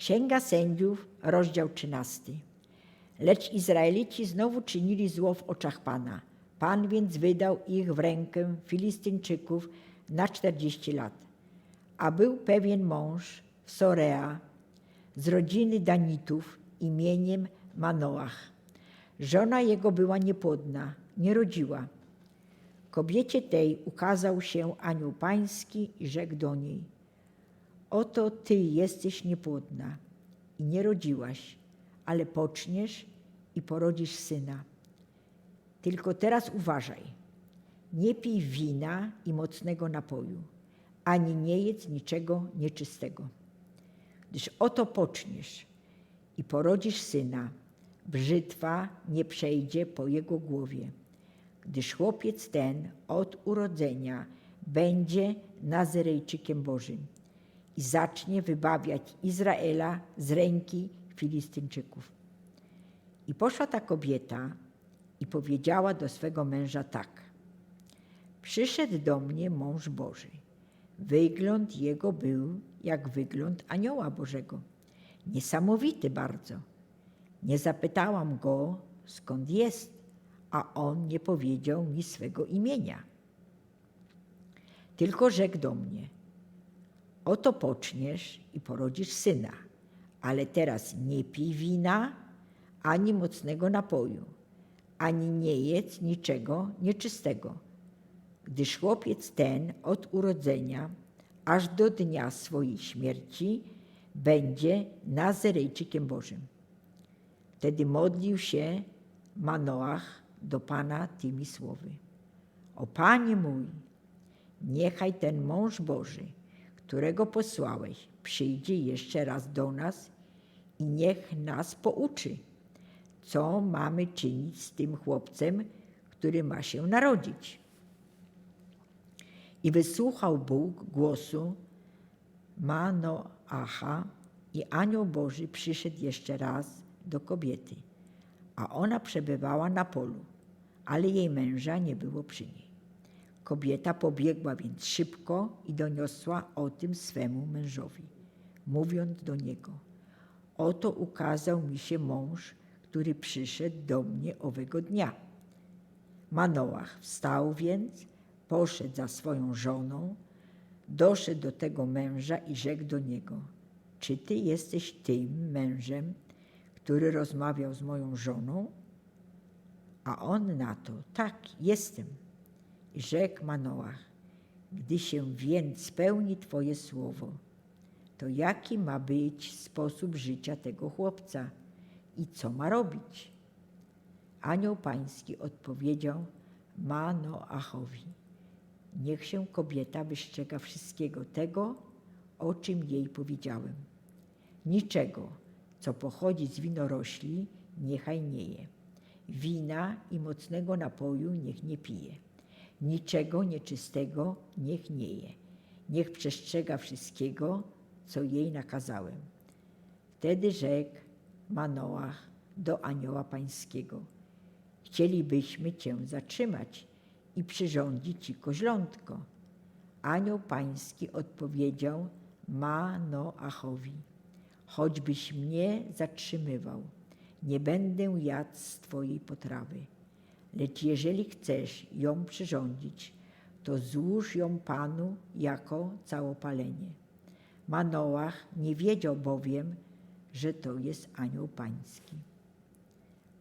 Księga Sędziów, rozdział 13. Lecz Izraelici znowu czynili zło w oczach Pana. Pan więc wydał ich w rękę Filistyńczyków na 40 lat. A był pewien mąż Sorea z rodziny Danitów imieniem Manoach. Żona jego była niepłodna, nie rodziła. Kobiecie tej ukazał się anioł pański i rzekł do niej: Oto ty jesteś niepłodna i nie rodziłaś, ale poczniesz i porodzisz syna. Tylko teraz uważaj, nie pij wina i mocnego napoju, ani nie jedz niczego nieczystego. Gdyż oto poczniesz i porodzisz syna, brzytwa nie przejdzie po jego głowie, gdyż chłopiec ten od urodzenia będzie Nazyrejczykiem Bożym i zacznie wybawiać Izraela z ręki Filistyńczyków. I poszła ta kobieta i powiedziała do swego męża tak. Przyszedł do mnie mąż Boży. Wygląd jego był jak wygląd anioła Bożego. Niesamowity bardzo. Nie zapytałam go, skąd jest, a on nie powiedział mi swego imienia. Tylko rzekł do mnie: Oto poczniesz i porodzisz syna, ale teraz nie pij wina ani mocnego napoju, ani nie jedz niczego nieczystego, gdyż chłopiec ten od urodzenia aż do dnia swojej śmierci będzie Nazarejczykiem Bożym. Wtedy modlił się Manoach do Pana tymi słowy. O Panie mój, niechaj ten mąż Boży, którego posłałeś, przyjdzie jeszcze raz do nas i niech nas pouczy, co mamy czynić z tym chłopcem, który ma się narodzić. I wysłuchał Bóg głosu Manoacha i anioł Boży przyszedł jeszcze raz do kobiety, a ona przebywała na polu, ale jej męża nie było przy niej. Kobieta pobiegła więc szybko i doniosła o tym swemu mężowi, mówiąc do niego: Oto ukazał mi się mąż, który przyszedł do mnie owego dnia. Manoach wstał więc, poszedł za swoją żoną, doszedł do tego męża i rzekł do niego: Czy ty jesteś tym mężem, który rozmawiał z moją żoną? A on na to: Tak, jestem. Rzekł Manoach, gdy się więc spełni Twoje słowo, to jaki ma być sposób życia tego chłopca i co ma robić? Anioł Pański odpowiedział Manoachowi, niech się kobieta wystrzega wszystkiego tego, o czym jej powiedziałem. Niczego, co pochodzi z winorośli, niechaj nie je. Wina i mocnego napoju niech nie pije niczego nieczystego niech nie je. Niech przestrzega wszystkiego, co jej nakazałem. Wtedy rzekł Manoach do anioła pańskiego. Chcielibyśmy cię zatrzymać i przyrządzić ci koźlątko. Anioł pański odpowiedział Manoachowi. Choćbyś mnie zatrzymywał, nie będę jadł z twojej potrawy Lecz jeżeli chcesz ją przyrządzić, to złóż ją Panu jako całopalenie. Manoach nie wiedział bowiem, że to jest anioł pański.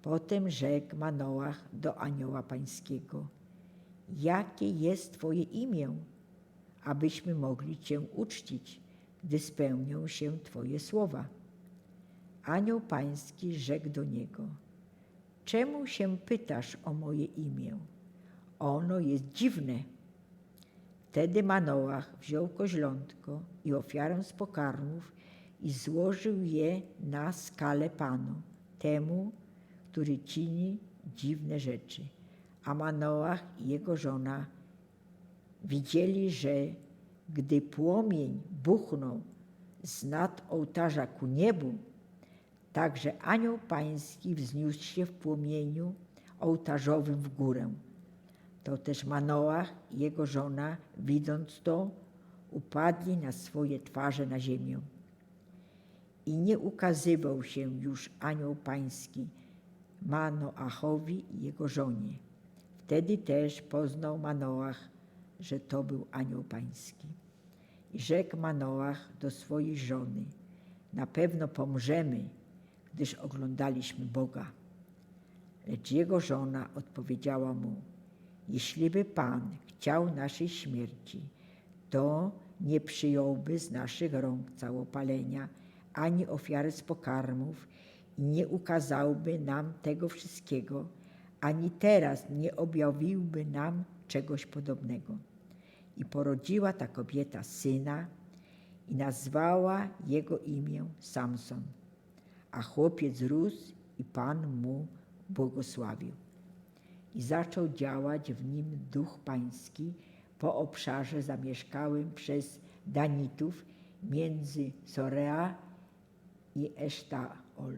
Potem rzekł Manoach do anioła pańskiego, jakie jest Twoje imię, abyśmy mogli Cię uczcić, gdy spełnią się Twoje słowa. Anioł pański rzekł do niego, Czemu się pytasz o moje imię? Ono jest dziwne. Wtedy Manoach wziął koźlątko i ofiarę z pokarmów i złożył je na skalę Panu, temu, który czyni dziwne rzeczy. A Manoach i jego żona widzieli, że gdy płomień buchnął z nad ołtarza ku niebu, Także anioł pański wzniósł się w płomieniu ołtarzowym w górę. To też Manoach i jego żona, widząc to, upadli na swoje twarze na ziemię. i nie ukazywał się już anioł pański Manoachowi i jego żonie. Wtedy też poznał Manoach, że to był anioł pański. I rzekł Manoach do swojej żony, na pewno pomrzemy, gdyż oglądaliśmy Boga. Lecz jego żona odpowiedziała mu, jeśli by Pan chciał naszej śmierci, to nie przyjąłby z naszych rąk całopalenia, ani ofiary z pokarmów i nie ukazałby nam tego wszystkiego, ani teraz nie objawiłby nam czegoś podobnego. I porodziła ta kobieta syna i nazwała jego imię Samson. A chłopiec rósł i Pan mu błogosławił. I zaczął działać w nim duch pański po obszarze zamieszkałym przez Danitów między Sorea i Esztaol.